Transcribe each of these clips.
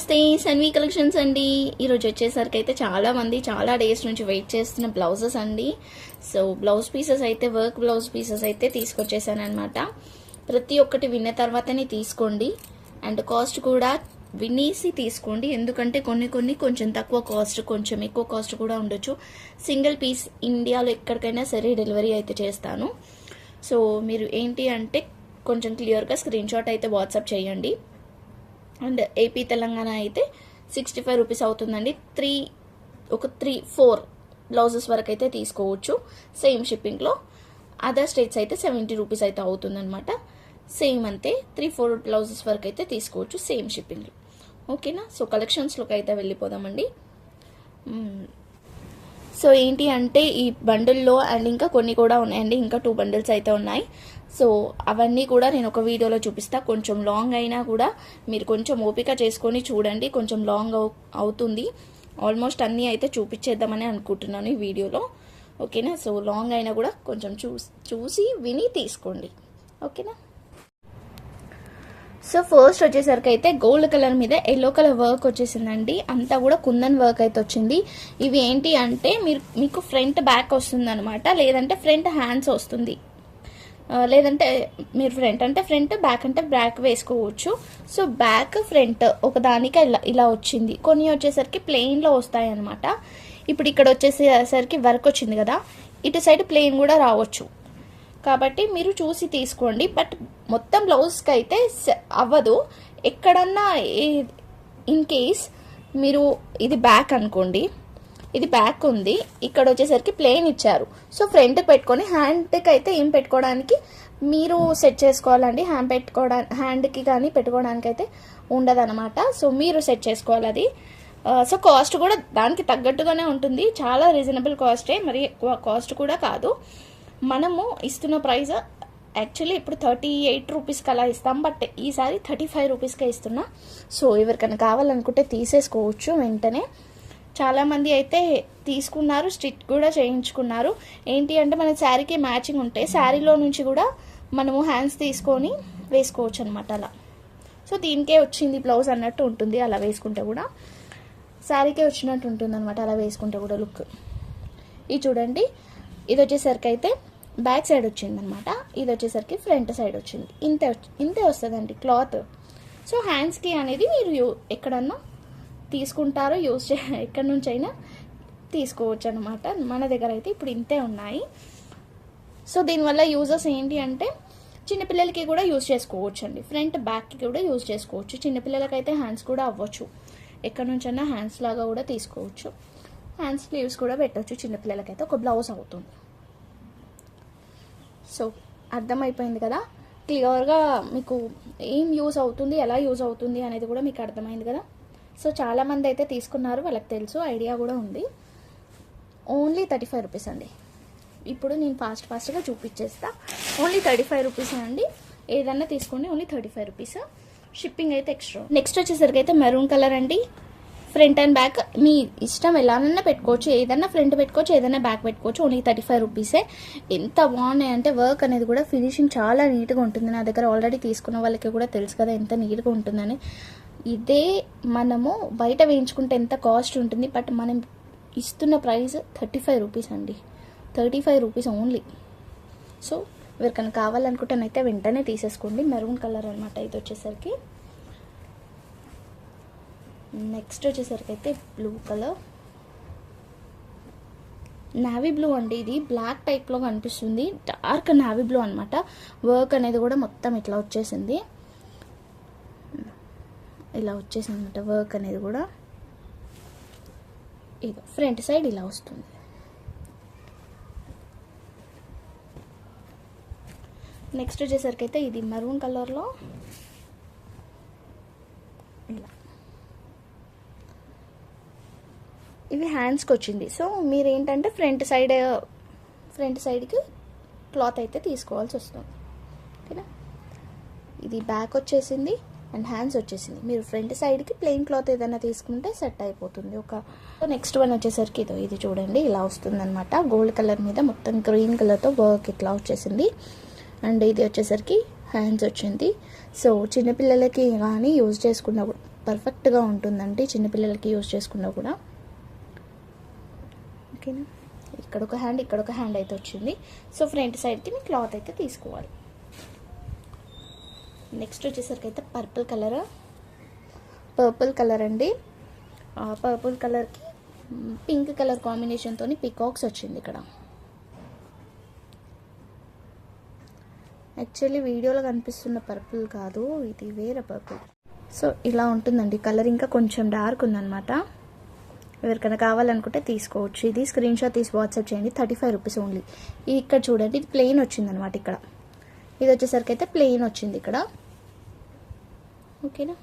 నమస్తే సన్వి కలెక్షన్స్ అండి. ఈరోజు వచ్చేసరికి అయితే చాలా మంది చాలా డేస్ నుంచి వెయిట్ చేస్తున్న బ్లౌజెస్ అండి. సో బ్లౌజ్ పీసెస్ అయితే వర్క్ బ్లౌజ్ పీసెస్ అయితే తీసుకొచ్చేసానమాట ప్రతి ఒక్కటి విన్న తర్వాతనే తీసుకోండి. అండ్ కాస్ట్ కూడా వినేసి తీసుకోండి. ఎందుకంటే కొన్ని కొన్ని కొంచెం తక్కువ కాస్ట్ కొంచెం ఎక్కువ కాస్ట్ కూడా ఉండొచ్చు. సింగిల్ పీస్ ఇండియాలో ఎక్కడికైనా సరే డెలివరీ అయితే చేస్తాను. సో మీరు ఏంటి అంటే కొంచెం క్లియర్గా స్క్రీన్ షాట్ అయితే వాట్సాప్ చేయండి. అండ్ ఏపీ తెలంగాణ అయితే సిక్స్టీ ఫైవ్ రూపీస్ అవుతుందండి. త్రీ ఒక త్రీ ఫోర్ బ్లౌజెస్ వరకు అయితే తీసుకోవచ్చు సేమ్ షిప్పింగ్లో అదర్ స్టేట్స్ అయితే సెవెంటీ రూపీస్ అయితే అవుతుందన్నమాట. సేమ్ అంతే. త్రీ ఫోర్ బ్లౌజెస్ వరకు అయితే తీసుకోవచ్చు సేమ్ షిప్పింగ్లో ఓకేనా సో కలెక్షన్స్లోకి అయితే వెళ్ళిపోదామండి. Hmm. సో ఏంటి అంటే ఈ బండిల్లో అండ్ ఇంకా కొన్ని కూడా ఉన్నాయండి. ఇంకా టూ బండిల్స్ అయితే ఉన్నాయి. సో అవన్నీ కూడా నేను ఒక వీడియోలో చూపిస్తా. కొంచెం లాంగ్ అయినా కూడా మీరు కొంచెం ఓపిక చేసుకొని చూడండి. కొంచెం లాంగ్ అవు అవుతుంది. ఆల్మోస్ట్ అన్నీ అయితే చూపించేద్దామని అనుకుంటున్నాను ఈ వీడియోలో. ఓకేనా? సో లాంగ్ అయినా కూడా కొంచెం చూసి చూసి విని తీసుకోండి. ఓకేనా? సో ఫస్ట్ వచ్చేసరికి అయితే గోల్డ్ కలర్ మీద ఎల్లో కలర్ వర్క్ వచ్చేసిందండి. అంతా కూడా కుందన్ వర్క్ అయితే వచ్చింది. ఇవి ఏంటి అంటే మీరు మీకు ఫ్రంట్ బ్యాక్ వస్తుంది లేదంటే ఫ్రంట్ హ్యాండ్స్ వస్తుంది. లేదంటే మీరు ఫ్రంట్ అంటే ఫ్రంట్ బ్యాక్ అంటే బ్యాక్ వేసుకోవచ్చు. సో బ్యాక్ ఫ్రంట్ ఒకదానికి ఇలా ఇలా వచ్చింది. కొన్ని వచ్చేసరికి ప్లెయిన్లో వస్తాయి అనమాట ఇప్పుడు ఇక్కడ వచ్చేసేసరికి వర్క్ వచ్చింది కదా. ఇటు సైడ్ ప్లెయిన్ కూడా రావచ్చు. కాబట్టి మీరు చూసి తీసుకోండి. బట్ మొత్తం బ్లౌజ్కి అయితే అవ్వదు. ఎక్కడన్నా ఇన్ కేస్ మీరు ఇది బ్యాక్ అనుకోండి. ఇది బ్యాక్ ఉంది. ఇక్కడ వచ్చేసరికి ప్లేన్ ఇచ్చారు. సో ఫ్రంట్ పెట్టుకొని హ్యాండ్కి అయితే ఏం పెట్టుకోవడానికి మీరు సెట్ చేసుకోవాలండి. హ్యాండ్ పెట్టుకోవడానికి హ్యాండ్కి కానీ పెట్టుకోవడానికి అయితే ఉండదన్నమాట. సో మీరు సెట్ చేసుకోవాలి అది. Uh, సో కాస్ట్ కూడా దానికి తగ్గట్టుగానే ఉంటుంది. చాలా రీజనబుల్ కాస్టే మరి ఎక్కువ కాస్ట్ కూడా కాదు. మనము ఇస్తున్న ప్రైస్ యాక్చువల్లీ ఇప్పుడు థర్టీ ఎయిట్ రూపీస్కి అలా ఇస్తాం. బట్ ఈసారి థర్టీ ఫైవ్ రూపీస్కే ఇస్తున్నా. సో ఎవరికైనా కావాలనుకుంటే తీసేసుకోవచ్చు వెంటనే. చాలామంది అయితే తీసుకున్నారు స్టిచ్ కూడా చేయించుకున్నారు. ఏంటి అంటే మన శారీకి మ్యాచింగ్ ఉంటే శారీలో నుంచి కూడా మనము హ్యాండ్స్ తీసుకొని వేసుకోవచ్చు అనమాట అలా. సో దీనికే వచ్చింది బ్లౌజ్ అన్నట్టు ఉంటుంది అలా వేసుకుంటే కూడా. శారీకే వచ్చినట్టు ఉంటుంది అనమాట అలా వేసుకుంటే కూడా లుక్. ఇది చూడండి ఇది వచ్చేసరికి అయితే బ్యాక్ సైడ్ వచ్చింది అనమాట ఇది వచ్చేసరికి ఫ్రంట్ సైడ్ వచ్చింది. ఇంతే ఇంతే వస్తుందండి క్లాత్. సో హ్యాండ్స్కి అనేది మీరు ఎక్కడన్నా తీసుకుంటారో యూజ్ చే ఎక్కడి నుంచి అయినా తీసుకోవచ్చు అనమాట మన దగ్గర అయితే ఇప్పుడు ఇంతే ఉన్నాయి. సో దీనివల్ల యూజెస్ ఏంటి అంటే చిన్నపిల్లలకి కూడా యూజ్ చేసుకోవచ్చు అండి ఫ్రంట్ బ్యాక్కి కూడా యూజ్ చేసుకోవచ్చు. చిన్నపిల్లలకైతే హ్యాండ్స్ కూడా అవ్వచ్చు. ఎక్కడి నుంచైనా హ్యాండ్స్ లాగా కూడా తీసుకోవచ్చు. హ్యాండ్ స్లీవ్స్ కూడా పెట్టవచ్చు చిన్నపిల్లలకైతే ఒక బ్లౌజ్ అవుతుంది. సో అర్థమైపోయింది కదా? క్లియర్గా మీకు ఏం యూజ్ అవుతుంది ఎలా యూజ్ అవుతుంది అనేది కూడా మీకు అర్థమైంది కదా? సో చాలామంది అయితే తీసుకున్నారు వాళ్ళకి తెలుసు ఐడియా కూడా ఉంది. ఓన్లీ థర్టీ ఫైవ్ రూపీస్ అండి. ఇప్పుడు నేను ఫాస్ట్ ఫాస్ట్గా చూపించేస్తా. ఓన్లీ థర్టీ ఫైవ్ రూపీస్ అండి. ఏదన్నా తీసుకోండి only thirty five rupees shipping అయితే ఎక్స్ట్రా నెక్స్ట్ వచ్చేసరికి అయితే మెరూన్ కలర్ అండి. ఫ్రంట్ అండ్ బ్యాక్ మీ ఇష్టం ఎలానన్నా పెట్టుకోవచ్చు. ఏదన్నా ఫ్రంట్ పెట్టుకోవచ్చు ఏదైనా బ్యాక్ పెట్టుకోవచ్చు. ఓన్లీ థర్టీ ఫైవ్ రూపీసే ఎంత బాగున్నాయి అంటే వర్క్ అనేది కూడా ఫినిషింగ్ చాలా నీట్గా ఉంటుంది. నా దగ్గర ఆల్రెడీ తీసుకున్న వాళ్ళకి కూడా తెలుసు కదా ఎంత నీట్గా ఉంటుందని. ఇదే మనము బయట వేయించుకుంటే ఎంత కాస్ట్ ఉంటుంది బట్ మనం ఇస్తున్న ప్రైస్ థర్టీ ఫైవ్ రూపీస్ అండి. Thirty five rupees only. So ఎవరికైనా కావాలనుకుంటేనైతే వెంటనే తీసేసుకోండి. మెరూన్ కలర్ అనమాట ఇది వచ్చేసరికి. నెక్స్ట్ వచ్చేసరికి అయితే బ్లూ కలర్. నావీ బ్లూ అండి ఇది. బ్లాక్ టైప్లో కనిపిస్తుంది. డార్క్ నావీ బ్లూ అనమాట వర్క్ అనేది కూడా మొత్తం ఇట్లా వచ్చేసింది. ఇలా వచ్చేసింది అనమాట వర్క్ అనేది కూడా. ఇది ఫ్రంట్ సైడ్ ఇలా వస్తుంది. నెక్స్ట్ వచ్చేసరికి అయితే ఇది మరూన్ కలర్లో ఇలా. ఇవి హ్యాండ్స్కి వచ్చింది. సో మీరు ఏంటంటే ఫ్రంట్ సైడ్ ఫ్రంట్ సైడ్కి క్లాత్ అయితే తీసుకోవాల్సి వస్తుంది. ఓకేనా? ఇది బ్యాక్ వచ్చేసింది. అండ్ హ్యాండ్స్ వచ్చేసింది. మీరు ఫ్రంట్ సైడ్కి ప్లెయిన్ క్లాత్ ఏదైనా తీసుకుంటే సెట్ అయిపోతుంది. ఒక నెక్స్ట్ వన్ వచ్చేసరికి ఇదో ఇది చూడండి ఇలా వస్తుంది అనమాట గోల్డ్ కలర్ మీద మొత్తం గ్రీన్ కలర్తో వర్క్ ఇట్లా వచ్చేసింది. అండ్ ఇది వచ్చేసరికి హ్యాండ్స్ వచ్చింది. సో చిన్నపిల్లలకి కానీ యూజ్ చేసుకున్న పర్ఫెక్ట్గా ఉంటుందండి చిన్నపిల్లలకి యూజ్ చేసుకున్నా కూడా. ఓకేనా? ఇక్కడ ఒక హ్యాండ్ ఇక్కడ ఒక హ్యాండ్ అయితే వచ్చింది. సో ఫ్రంట్ సైడ్కి మీ క్లాత్ అయితే తీసుకోవాలి. నెక్స్ట్ వచ్చేసరికి అయితే పర్పుల్ కలర్. పర్పుల్ కలర్ అండి. పర్పుల్ కలర్కి పింక్ కలర్ కాంబినేషన్తో పికాక్స్ వచ్చింది ఇక్కడ. యాక్చువల్లీ వీడియోలో కనిపిస్తున్న పర్పుల్ కాదు ఇది వేరే పర్పుల్. సో ఇలా ఉంటుందండి. కలర్ ఇంకా కొంచెం డార్క్ ఉందన్నమాట. ఎవరికైనా కావాలనుకుంటే తీసుకోవచ్చు. ఇది స్క్రీన్ షాట్ తీసి వాట్సాప్ చేయండి. Thirty five rupees only. ఇక్కడ చూడండి ఇది ప్లెయిన్ వచ్చిందనమాట ఇక్కడ. ఇది వచ్చేసరికి అయితే ప్లెయిన్ వచ్చింది ఇక్కడ. ఓకేనా?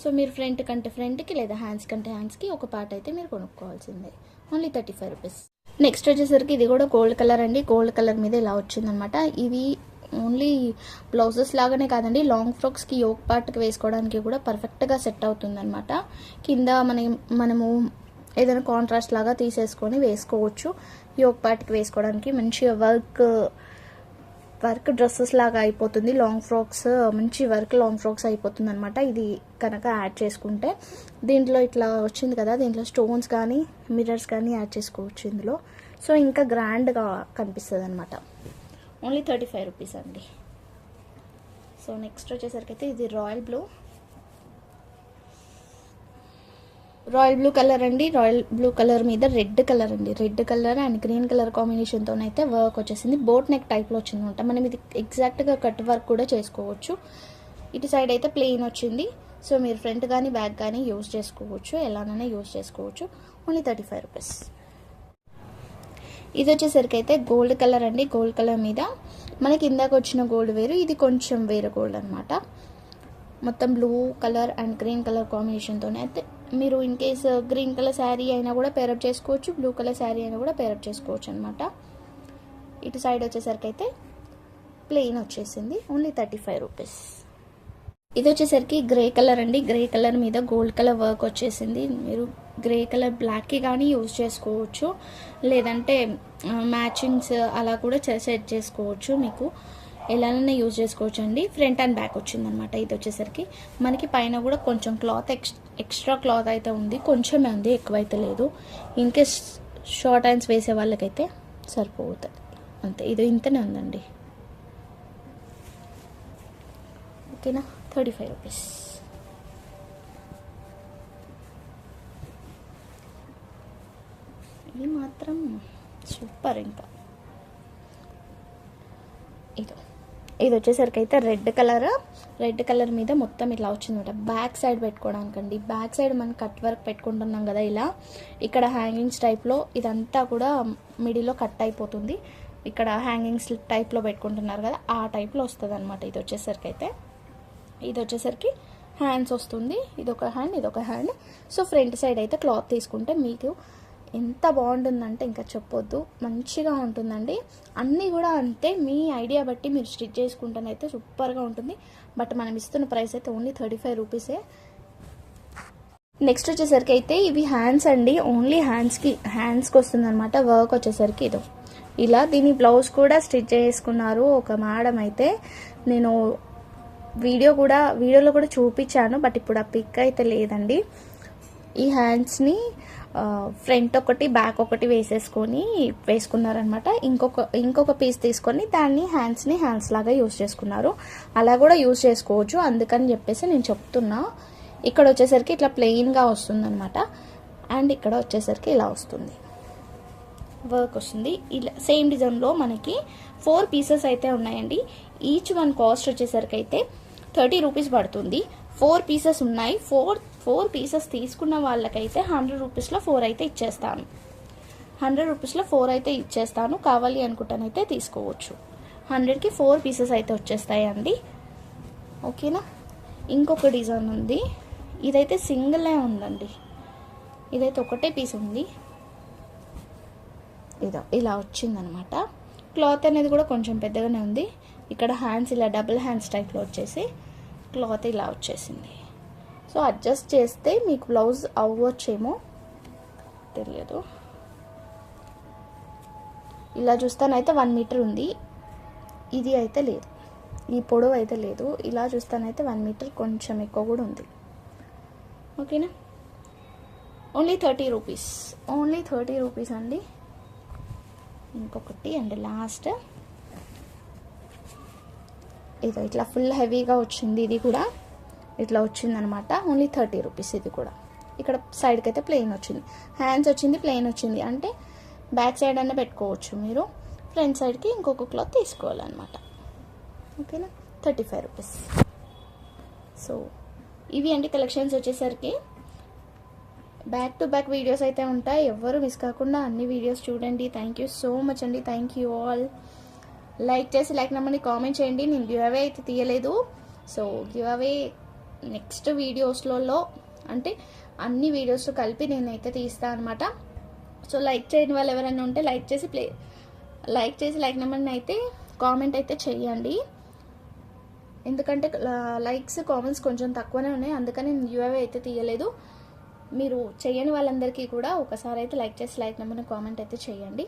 సో మీరు ఫ్రంట్ కంటే ఫ్రంట్కి లేదా హ్యాండ్స్ కంటే హ్యాండ్స్కి ఒక పార్ట్ అయితే మీరు కొనుక్కోవాల్సిందే. Only thirty five rupees. Next వచ్చేసరికి ఇది కూడా గోల్డ్ కలర్ అండి. గోల్డ్ కలర్ మీద ఇలా వచ్చిందనమాట ఇవి ఓన్లీ బ్లౌజెస్ లాగానే కాదండి. లాంగ్ ఫ్రాక్స్కి యోగ్ పార్ట్కి వేసుకోవడానికి కూడా పర్ఫెక్ట్గా సెట్ అవుతుందనమాట కింద మన మనము ఏదైనా కాంట్రాస్ట్ లాగా తీసేసుకొని వేసుకోవచ్చు. యోగ్ పార్ట్కి వేసుకోవడానికి మంచిగా వర్క్ వర్క్ డ్రెస్సెస్ లాగా అయిపోతుంది. లాంగ్ ఫ్రాక్స్ మంచి వర్క్ లాంగ్ ఫ్రాక్స్ అయిపోతుంది అనమాట ఇది కనుక యాడ్ చేసుకుంటే దీంట్లో ఇట్లా వచ్చింది కదా దీంట్లో స్టోన్స్ కానీ మిర్రర్స్ కానీ యాడ్ చేసుకోవచ్చు ఇందులో. సో ఇంకా గ్రాండ్గా కనిపిస్తుంది అనమాట ఓన్లీ థర్టీ ఫైవ్ రూపీస్ అండి. సో నెక్స్ట్ వచ్చేసరికి అయితే ఇది royal blue. Royal blue colour అండి. రాయల్ బ్లూ కలర్ మీద రెడ్ కలర్ అండి. Red colour and green colour కాంబినేషన్తో అయితే వర్క్ వచ్చేసింది. బోట్ నెక్ టైప్లో వచ్చింది అనమాట మనం ఇది ఎగ్జాక్ట్గా కట్ వర్క్ కూడా చేసుకోవచ్చు. ఇటు సైడ్ అయితే ప్లెయిన్ వచ్చింది. సో మీరు ఫ్రంట్ కానీ బ్యాక్ కానీ యూజ్ చేసుకోవచ్చు. ఎలానైనా యూజ్ చేసుకోవచ్చు. ఓన్లీ థర్టీ ఫైవ్ రూపీస్ ఇది వచ్చేసరికి అయితే గోల్డ్ కలర్ అండి. గోల్డ్ కలర్ మీద మనకి ఇందాక వచ్చిన గోల్డ్ వేరు. ఇది కొంచెం వేరే గోల్డ్ అనమాట. మొత్తం blue colour and green colour కాంబినేషన్తోనే అయితే మీరు in case green colour sari అయినా కూడా పేరప్ చేసుకోవచ్చు బ్లూ కలర్ శారీ అయినా కూడా పేరప్ చేసుకోవచ్చు అనమాట ఇటు సైడ్ వచ్చేసరికి అయితే ప్లెయిన్ వచ్చేసింది ఓన్లీ థర్టీ ఫైవ్ రూపీస్ ఇది వచ్చేసరికి గ్రే కలర్ అండి. గ్రే కలర్ మీద గోల్డ్ కలర్ వర్క్ వచ్చేసింది. మీరు గ్రే కలర్ బ్లాక్కి కానీ యూజ్ చేసుకోవచ్చు. లేదంటే uh, మ్యాచింగ్స్ uh, అలా కూడా సెట్ చేసుకోవచ్చు మీకు. ఎలానైనా యూజ్ చేసుకోవచ్చు అండి ఫ్రంట్ అండ్ బ్యాక్ వచ్చిందనమాట ఇది వచ్చేసరికి మనకి పైన కూడా కొంచెం క్లాత్ ఎక్స్ ఎక్స్ట్రా క్లాత్ అయితే ఉంది. కొంచెమే ఉంది ఎక్కువైతే లేదు. ఇన్కేస్ షార్ట్ హ్యాండ్స్ వేసే వాళ్ళకైతే సరిపోతుంది. అంతే. ఇది ఇంతనే ఉందండి. ఓకేనా? Thirty five rupees. ఇది మాత్రం సూపర్ ఇంకా ఇది ఇది వచ్చేసరికి అయితే రెడ్ కలర్. రెడ్ కలర్ మీద మొత్తం ఇట్లా వచ్చిందన్నమాట బ్యాక్ సైడ్ పెట్టుకోవడానికండి. బ్యాక్ సైడ్ మనం కట్ వర్క్ పెట్టుకుంటున్నాం కదా ఇలా. ఇక్కడ హ్యాంగింగ్స్ టైప్లో ఇదంతా కూడా మిడిల్లో కట్ అయిపోతుంది. ఇక్కడ హ్యాంగింగ్స్ టైప్లో పెట్టుకుంటున్నారు కదా ఆ టైప్లో వస్తుంది అనమాట ఇది వచ్చేసరికి అయితే. ఇది వచ్చేసరికి హ్యాండ్స్ వస్తుంది. ఇది ఒక హ్యాండ్ ఇది ఒక హ్యాండ్. సో ఫ్రంట్ సైడ్ అయితే క్లాత్ తీసుకుంటే మీకు ఎంత బాగుంటుందంటే ఇంకా చెప్పొద్దు. మంచిగా ఉంటుందండి. అన్నీ కూడా అంతే. మీ ఐడియా బట్టి మీరు స్టిచ్ చేసుకుంటేనైతే సూపర్గా ఉంటుంది. బట్ మనం ఇస్తున్న ప్రైస్ అయితే ఓన్లీ థర్టీ ఫైవ్ రూపీసే. నెక్స్ట్ వచ్చేసరికి అయితే ఇవి హ్యాండ్స్ అండి. ఓన్లీ హ్యాండ్స్కి హ్యాండ్స్కి వస్తుంది అనమాట వర్క్ వచ్చేసరికి ఇది. ఇలా దీని బ్లౌజ్ కూడా స్టిచ్ చేసుకున్నారు ఒక మేడం అయితే. నేను వీడియో కూడా వీడియోలో కూడా చూపించాను. బట్ ఇప్పుడు ఆ పిక్ అయితే లేదండి. ఈ హ్యాండ్స్ని ఫ్రంట్ ఒకటి బ్యాక్ ఒకటి వేసేసుకొని వేసుకున్నారనమాట ఇంకొక ఇంకొక పీస్ తీసుకొని దాన్ని హ్యాండ్స్ని హ్యాండ్స్ లాగా యూజ్ చేసుకున్నారు. అలా కూడా యూజ్ చేసుకోవచ్చు. అందుకని చెప్పేసి నేను చెప్తున్నా. ఇక్కడ వచ్చేసరికి ఇట్లా ప్లెయిన్గా వస్తుందన్నమాట. అండ్ ఇక్కడ వచ్చేసరికి ఇలా వస్తుంది. వర్క్ వస్తుంది. ఇలా సేమ్ డిజైన్లో మనకి ఫోర్ పీసెస్ అయితే ఉన్నాయండి. ఈచ్ వన్ కాస్ట్ వచ్చేసరికి అయితే థర్టీ రూపీస్ పడుతుంది. ఫోర్ పీసెస్ ఉన్నాయి. ఫోర్ ఫోర్ పీసెస్ తీసుకున్న వాళ్ళకైతే హండ్రెడ్ రూపీస్లో ఫోర్ అయితే ఇచ్చేస్తాను. హండ్రెడ్ రూపీస్లో ఫోర్ అయితే ఇచ్చేస్తాను. కావాలి అనుకుంటానైతే తీసుకోవచ్చు. హండ్రెడ్కి ఫోర్ పీసెస్ అయితే వచ్చేస్తాయి అండి ఓకేనా? ఇంకొక డిజైన్ ఉంది. ఇదైతే సింగిలే ఉందండి. ఇదైతే ఒకటే పీస్ ఉంది. ఇదో ఇలా వచ్చిందనమాట. క్లాత్ అనేది కూడా కొంచెం పెద్దగానే ఉంది. ఇక్కడ హ్యాండ్స్ ఇలా డబుల్ హ్యాండ్స్ టైప్లో వచ్చేసి క్లాత్ ఇలా వచ్చేసింది. సో అడ్జస్ట్ చేస్తే మీకు బ్లౌజ్ అవ్వచ్చేమో? తెలియదు ఇలా చూస్తానైతే వన్ మీటర్ ఉంది. ఇది అయితే లేదు. ఈ పొడవు అయితే లేదు. ఇలా చూస్తానైతే వన్ మీటర్ కొంచెం ఎక్కువ కూడా ఉంది. ఓకేనా? Only thirty rupees only thirty rupees అండి. ఇంకొకటి అండ్ లాస్ట్ ఇది ఇట్లా ఫుల్ హెవీగా వచ్చింది ఇది కూడా. ఇట్లా వచ్చిందనమాట. ఓన్లీ థర్టీ రూపీస్ ఇది కూడా. ఇక్కడ సైడ్కి అయితే ప్లెయిన్ వచ్చింది. హ్యాండ్స్ వచ్చింది ప్లెయిన్ వచ్చింది. అంటే బ్యాక్ సైడ్ అన్న పెట్టుకోవచ్చు మీరు. ఫ్రంట్ సైడ్కి ఇంకొక క్లాత్ తీసుకోవాలన్నమాట. ఓకేనా? థర్టీ ఫైవ్ రూపీస్ సో ఇవి అండి కలెక్షన్స్ వచ్చేసరికి. బ్యాక్ టు బ్యాక్ వీడియోస్ అయితే ఉంటాయి. ఎవ్వరు మిస్ కాకుండా అన్ని వీడియోస్ చూడండి. థ్యాంక్ యూ సో మచ్ అండి. థ్యాంక్ యూ ఆల్ లైక్ చేసి లైక్ నెంబర్ని కామెంట్ చేయండి. నేను గివ్ అవే అయితే తీయలేదు. సో గివ్ అవే నెక్స్ట్ వీడియోస్లలో అంటే అన్ని వీడియోస్ కలిపి నేనైతే తీస్తాను అనమాట సో లైక్ చేయని వాళ్ళు ఎవరైనా ఉంటే లైక్ చేసి ప్లే లైక్ చేసి లైక్ నెంబర్ని అయితే కామెంట్ అయితే చేయండి ఎందుకంటే లైక్స్ కామెంట్స్ కొంచెం తక్కువనే ఉన్నాయి. అందుకని నేను యూఏవే అయితే తీయలేదు. మీరు చేయని వాళ్ళందరికీ కూడా ఒకసారి అయితే లైక్ చేసి లైక్ నెంబర్ని కామెంట్ అయితే చేయండి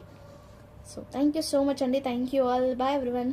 so thank you so much అండి. Thank you all. Bye everyone.